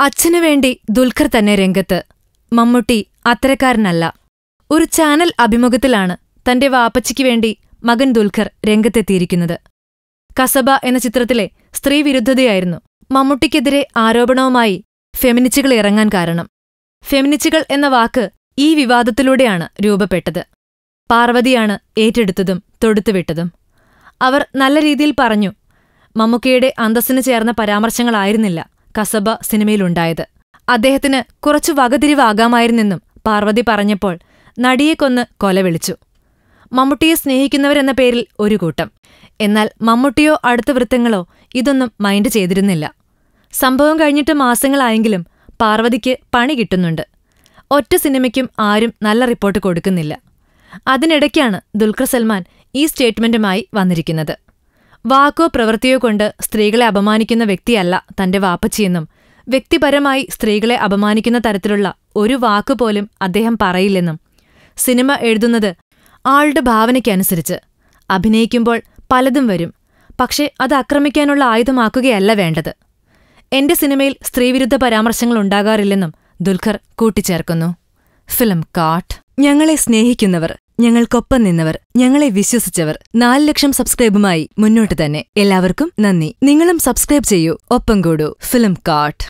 അച്ഛനു വേണ്ടി ദുൽഖർ തന്നെ രംഗത്ത്. മമ്മൂട്ടി അത്തരക്കാരനല്ല. ഒരു ചാനൽ അഭിമുഖത്തിലാണ് തന്റെ വാപ്പച്ചിക്ക് വേണ്ടി മകൻ ദുൽഖർ രംഗത്തെത്തിയിരിക്കുന്നത്. കസബ എന്ന ചിത്രത്തിലെ സ്ത്രീവിരുദ്ധതയായിരുന്നു മമ്മൂട്ടിക്കെതിരെ ആരോപണവുമായി ഫെമിനിച്ചുകൾ ഇറങ്ങാൻ കാരണം. ഫെമിനിച്ചുകൾ എന്ന വാക്ക് ഈ വിവാദത്തിലൂടെയാണ് രൂപപ്പെട്ടത്. പാർവതിയാണ് ഏറ്റെടുത്തതും തൊടുത്തുവിട്ടതും. അവർ നല്ല രീതിയിൽ പറഞ്ഞു മമ്മൂക്കയുടെ അന്തസ്സിന് ചേർന്ന പരാമർശങ്ങളായിരുന്നില്ല കസബ സിനിമയിലുണ്ടായത്. അദ്ദേഹത്തിന് കുറച്ചു വകതിരിവാകാമായിരുന്നെന്നും പാർവതി പറഞ്ഞപ്പോൾ നടിയെ കൊന്ന് കൊല വിളിച്ചു. മമ്മൂട്ടിയെ സ്നേഹിക്കുന്നവരെന്ന പേരിൽ ഒരു കൂട്ടം. എന്നാൽ മമ്മൂട്ടിയോ അടുത്ത വൃത്തങ്ങളോ ഇതൊന്നും മൈൻഡ് ചെയ്തിരുന്നില്ല. സംഭവം കഴിഞ്ഞിട്ട് മാസങ്ങളായെങ്കിലും പാർവതിക്ക് പണി കിട്ടുന്നുണ്ട്. ഒറ്റ സിനിമയ്ക്കും ആരും നല്ല റിപ്പോർട്ട് കൊടുക്കുന്നില്ല. അതിനിടയ്ക്കാണ് ദുൽഖർ സൽമാൻ ഈ സ്റ്റേറ്റ്മെന്റുമായി വന്നിരിക്കുന്നത്. വാക്കോ പ്രവൃത്തിയോ കൊണ്ട് സ്ത്രീകളെ അപമാനിക്കുന്ന വ്യക്തിയല്ല തന്റെ വാപ്പച്ചിയെന്നും വ്യക്തിപരമായി സ്ത്രീകളെ അപമാനിക്കുന്ന തരത്തിലുള്ള ഒരു വാക്കുപോലും അദ്ദേഹം പറയില്ലെന്നും. സിനിമ എഴുതുന്നത് ആളുടെ ഭാവനയ്ക്കനുസരിച്ച്. അഭിനയിക്കുമ്പോൾ പലതും വരും. പക്ഷേ അത് ആക്രമിക്കാനുള്ള ആയുധമാക്കുകയല്ല വേണ്ടത്. എന്റെ സിനിമയിൽ സ്ത്രീവിരുദ്ധ പരാമർശങ്ങൾ ഉണ്ടാകാറില്ലെന്നും ദുൽഖർ കൂട്ടിച്ചേർക്കുന്നു. ഫിലിം കാട്ട് ഞങ്ങളെ സ്നേഹിക്കുന്നവർ ഞങ്ങൾക്കൊപ്പം നിന്നവർ ഞങ്ങളെ വിശ്വസിച്ചവർ നാല് ലക്ഷം സബ്സ്ക്രൈബുമായി മുന്നോട്ട് തന്നെ. എല്ലാവർക്കും നന്ദി. നിങ്ങളും സബ്സ്ക്രൈബ് ചെയ്യൂ. ഒപ്പം കൂടൂ. ഫിലിം കാട്ട്